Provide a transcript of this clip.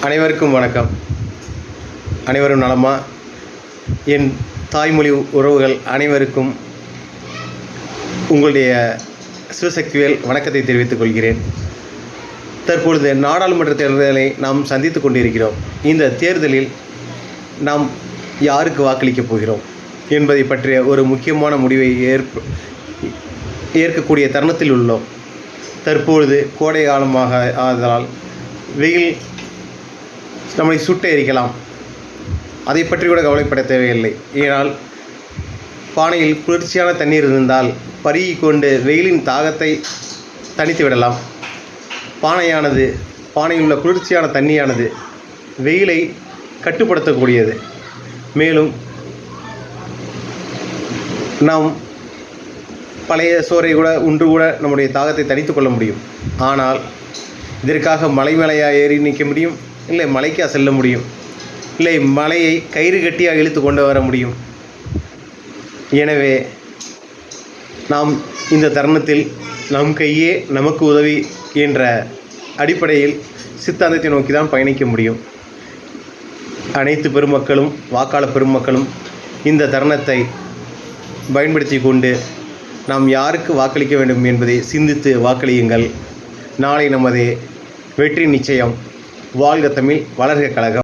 அனைவருக்கும் வணக்கம். அனைவரும் நலமா? என் தாய்மொழி உறவுகள் அனைவருக்கும் உங்களுடைய சிவசக்திவேல் வணக்கத்தை தெரிவித்துக் கொள்கிறேன். தற்பொழுது நாடாளுமன்ற தேர்தலை நாம் சந்தித்து கொண்டிருக்கிறோம். இந்த தேர்தலில் நாம் யாருக்கு வாக்களிக்கப் போகிறோம் என்பதை பற்றிய ஒரு முக்கியமான முடிவை ஏற்ப ஏற்கக்கூடிய தருணத்தில் உள்ளோம். தற்பொழுது கோடை காலமாக ஆதலால் வெயில் நம்மை சுட்டு எரிக்கலாம். அதை பற்றி கூட கவலைப்பட தேவையில்லை. ஏனால் பானையில் குளிர்ச்சியான தண்ணீர் இருந்தால் பருகி கொண்டு வெயிலின் தாகத்தை தணித்து விடலாம். பானையானது பானையில் உள்ள குளிர்ச்சியான தண்ணியானது வெயிலை கட்டுப்படுத்தக்கூடியது. மேலும் நாம் பழைய சோறை கூட உண்டு கூட நம்முடைய தாகத்தை தணித்து கொள்ள முடியும். ஆனால் இதற்காக மலை மலையாக ஏறி நிற்க முடியும்? இல்லை மலைக்கா செல்ல முடியும். இல்லை மலையை கயிறு கட்டியாக இழுத்து கொண்டு வர முடியும். எனவே நாம் இந்த தருணத்தில் நம் கையே நமக்கு உதவி என்ற அடிப்படையில் சித்தாந்தத்தை நோக்கி தான் பயணிக்க முடியும். அனைத்து பெருமக்களும் வாக்காளர் பெருமக்களும் இந்த தருணத்தை பயன்படுத்தி கொண்டு நாம் யாருக்கு வாக்களிக்க வேண்டும் என்பதை சிந்தித்து வாக்களியுங்கள். நாளை நமது வெற்றி நிச்சயம். வாழ்க தமிழ் வளர்க கழகம்.